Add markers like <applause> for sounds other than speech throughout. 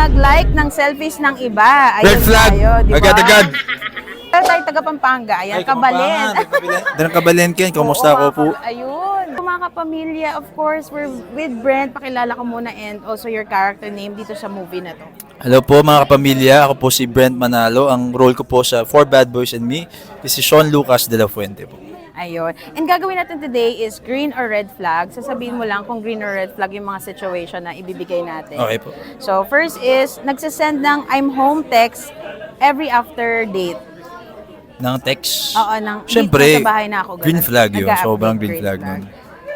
mag-like ng selfies ng iba. Ayun Red flag. Tayo, di ba? Agad-agad. Tayo tayo taga Pampanga. Ayan, Kabalen. Doon kabalin Ken, kumusta Oo, ko po? Ayun. Mga kapamilya, of course, we're with Brent. Pakilala ka muna and also your character name dito sa movie na to. Hello po mga kapamilya, ako po si Brent Manalo. Ang role ko po sa For Bad Boys and Me is si Sean Lucas de la Fuente po. Ayun. And gagawin natin today is green or red flag. Sasabihin mo lang kung green or red flag yung mga situation na ibibigay natin. Okay po. So, first is, nagsasend ng I'm home text every after date. Ng text. Oo, ng Siyempre, sa bahay na ako. ganun. green flag yun. Nag-a-update, Sobrang green flag nun.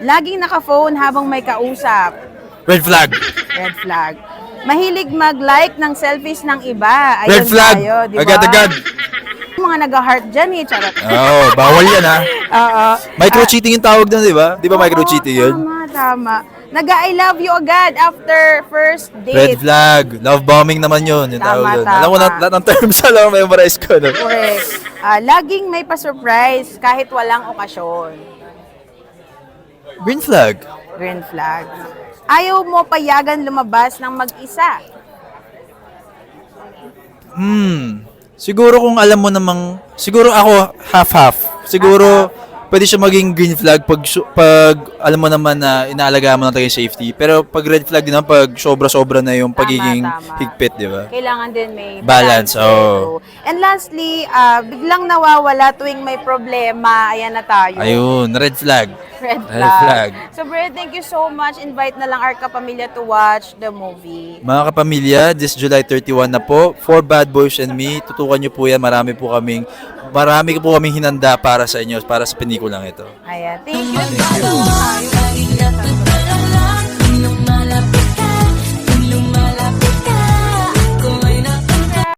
Laging naka-phone habang may kausap. Red flag. Red flag. Mahilig mag-like ng selfies ng iba. Ayun Red flag. Tayo, di ba? Agad-agad. Mga nag-heart dyan eh, charot. Oo, bawal yan ha. Oo. Micro-cheating yung tawag doon, di ba? Di ba micro-cheating yun? Tama, tama. Nag-I love you agad after first Red date. flag. Love bombing naman yun. Yung Tama, tawag tama. Alam mo na, lahat ng terms <laughs> alam mo, memorize ko. No? Correct. Ah, laging may pa-surprise kahit walang okasyon. Green flag. Green flag. Ayaw mo payagan lumabas ng mag-isa. Hmm. Siguro kung alam mo namang, siguro ako half-half. Siguro pwede siya maging green flag pag pag alam mo naman na inaalagaan mo na talaga yung safety. Pero pag red flag din naman pag sobra-sobra na yung Tama, pagiging tama. higpit, di ba? Kailangan din may Balance, oo. And lastly, ah, biglang nawawala tuwing may problema. Ayan na tayo. Ayun, red flag. Red Red flag. flag. So, Brad, thank you so much. Invite na lang our kapamilya to watch the movie. Mga kapamilya, this July 31 na po, For Bad Boys and Me, tutukan nyo po yan. Marami po kaming, marami po kaming hinanda para sa inyo, para sa pelikulang ito. Ayan. Thank you.